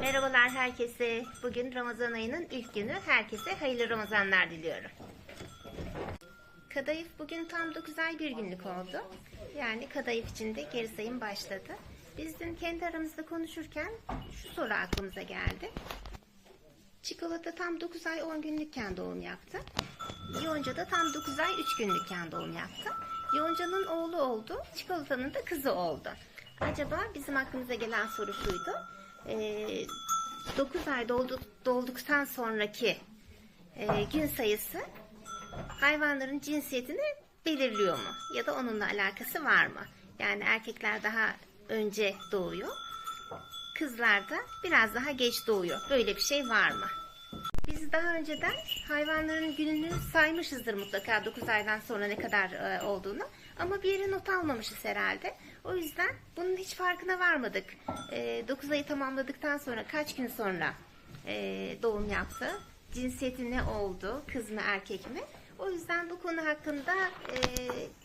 Merhabalar herkese. Bugün Ramazan ayının ilk günü. Herkese hayırlı Ramazanlar diliyorum. Kadayıf bugün tam 9 ay bir günlük oldu. Yani kadayıf için de geri sayım başladı. Biz dün kendi aramızda konuşurken şu soru aklımıza geldi. Çikolata tam 9 ay 10 günlükken doğum yaptı. Yonca da tam 9 ay 3 günlükken doğum yaptı. Yonca'nın oğlu oldu, çikolatanın da kızı oldu. Acaba bizim aklımıza gelen soru şuydu. Ee, 9 ay doldu, dolduktan sonraki e, gün sayısı hayvanların cinsiyetini belirliyor mu? Ya da onunla alakası var mı? Yani erkekler daha önce doğuyor. Kızlar da biraz daha geç doğuyor. Böyle bir şey var mı? Biz daha önceden hayvanların gününü saymışızdır mutlaka 9 aydan sonra ne kadar e, olduğunu. Ama bir yere not almamışız herhalde. O yüzden bunun hiç farkına varmadık. E, 9 ayı tamamladıktan sonra kaç gün sonra e, doğum yaptı? Cinsiyeti ne oldu? Kız mı erkek mi? O yüzden bu konu hakkında e,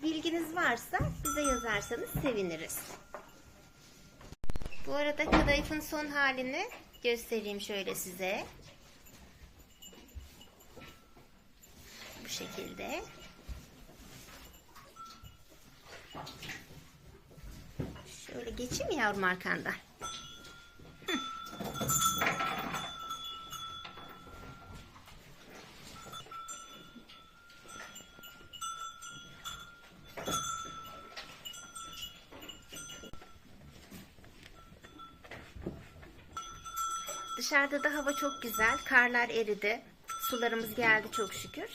bilginiz varsa bize yazarsanız seviniriz. Bu arada kadayıfın son halini göstereyim şöyle size. Bu şekilde. Şöyle geçeyim mi yavrum arkandan? Dışarıda da hava çok güzel. Karlar eridi. Sularımız geldi çok şükür.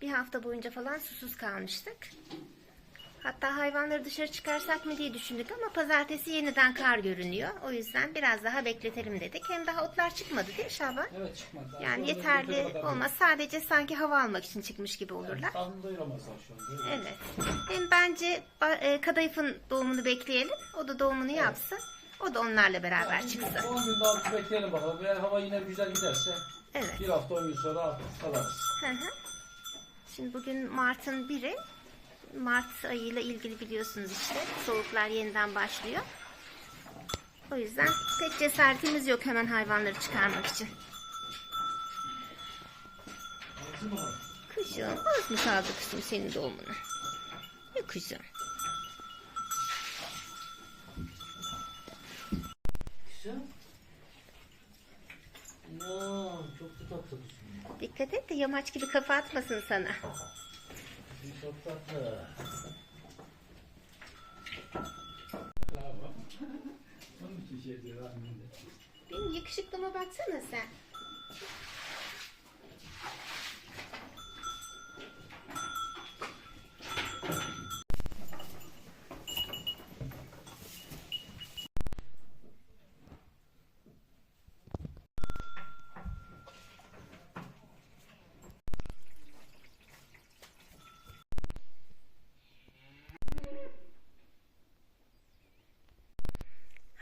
Bir hafta boyunca falan susuz kalmıştık. Hatta hayvanları dışarı çıkarsak mı diye düşündük ama pazartesi yeniden kar görünüyor. O yüzden biraz daha bekletelim dedik. Hem daha otlar çıkmadı değil mi Şaban? Evet çıkmadı. Yani sonra yeterli olmaz. Sadece sanki hava almak için çıkmış gibi olurlar. Yani doyuramazlar şu anda. Evet. Hem bence e, kadayıfın doğumunu bekleyelim. O da doğumunu yapsın. O da onlarla beraber Yani çıksın. 10 gün daha bekleyelim bakalım. Eğer hava yine güzel giderse Evet. bir hafta 10 gün sonra artık salarız. Hı hı. Şimdi bugün Mart'ın biri. Mart ayıyla ilgili biliyorsunuz işte. Soğuklar yeniden başlıyor. O yüzden pek cesaretimiz yok hemen hayvanları çıkarmak için. Kuşum az mı kaldı kızım senin doğumuna? Ne kuzum? Güzel. Ya çok da tatlı. Dikkat et de yamaç gibi kafa atmasın sana. Çok tatlı. Onun için şey diyor. Benim yakışıklıma baksana sen.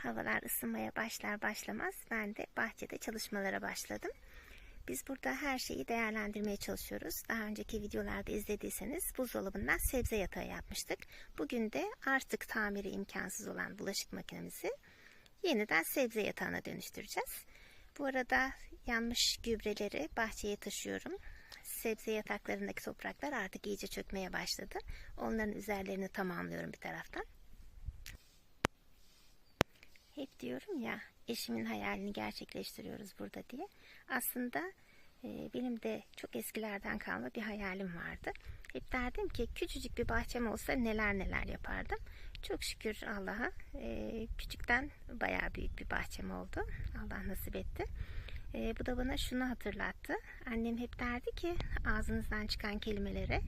Havalar ısınmaya başlar başlamaz ben de bahçede çalışmalara başladım. Biz burada her şeyi değerlendirmeye çalışıyoruz. Daha önceki videolarda izlediyseniz buzdolabından sebze yatağı yapmıştık. Bugün de artık tamiri imkansız olan bulaşık makinemizi yeniden sebze yatağına dönüştüreceğiz. Bu arada yanmış gübreleri bahçeye taşıyorum. Sebze yataklarındaki topraklar artık iyice çökmeye başladı. Onların üzerlerini tamamlıyorum bir taraftan. Hep diyorum ya eşimin hayalini gerçekleştiriyoruz burada diye. Aslında e, benim de çok eskilerden kalma bir hayalim vardı. Hep derdim ki küçücük bir bahçem olsa neler neler yapardım. Çok şükür Allah'a e, küçükten bayağı büyük bir bahçem oldu. Allah nasip etti. E, bu da bana şunu hatırlattı. Annem hep derdi ki ağzınızdan çıkan kelimelere,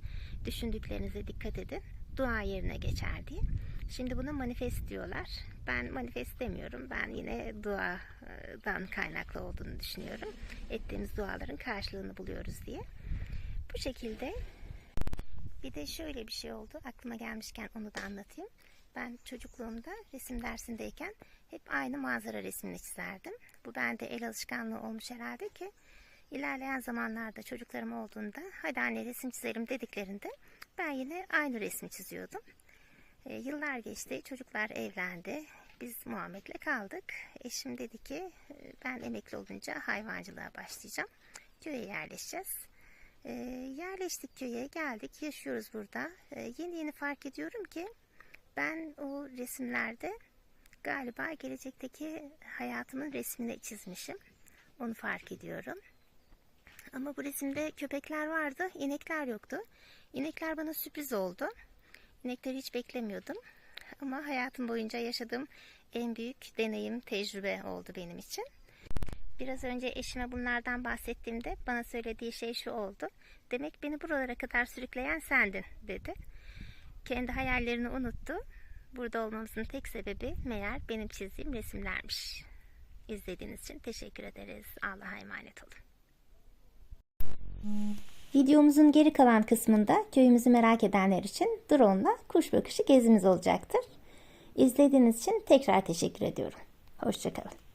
düşündüklerinize dikkat edin. Dua yerine geçer diye. Şimdi buna manifest diyorlar. Ben manifest demiyorum. Ben yine duadan kaynaklı olduğunu düşünüyorum. Ettiğimiz duaların karşılığını buluyoruz diye. Bu şekilde bir de şöyle bir şey oldu. Aklıma gelmişken onu da anlatayım. Ben çocukluğumda resim dersindeyken hep aynı manzara resmini çizerdim. Bu bende el alışkanlığı olmuş herhalde ki ilerleyen zamanlarda çocuklarım olduğunda hadi anne resim çizelim dediklerinde ben yine aynı resmi çiziyordum. E, yıllar geçti, çocuklar evlendi, biz Muhammed'le kaldık. Eşim dedi ki e, ben emekli olunca hayvancılığa başlayacağım. Köye yerleşeceğiz. E, yerleştik köye geldik yaşıyoruz burada. E, yeni yeni fark ediyorum ki ben o resimlerde galiba gelecekteki hayatımın resmini çizmişim. Onu fark ediyorum. Ama bu resimde köpekler vardı, inekler yoktu. İnekler bana sürpriz oldu. İnekleri hiç beklemiyordum. Ama hayatım boyunca yaşadığım en büyük deneyim, tecrübe oldu benim için. Biraz önce eşime bunlardan bahsettiğimde bana söylediği şey şu oldu. Demek beni buralara kadar sürükleyen sendin dedi. Kendi hayallerini unuttu. Burada olmamızın tek sebebi meğer benim çizdiğim resimlermiş. İzlediğiniz için teşekkür ederiz. Allah'a emanet olun. Videomuzun geri kalan kısmında köyümüzü merak edenler için drone'la kuş bakışı gezimiz olacaktır. İzlediğiniz için tekrar teşekkür ediyorum. Hoşçakalın.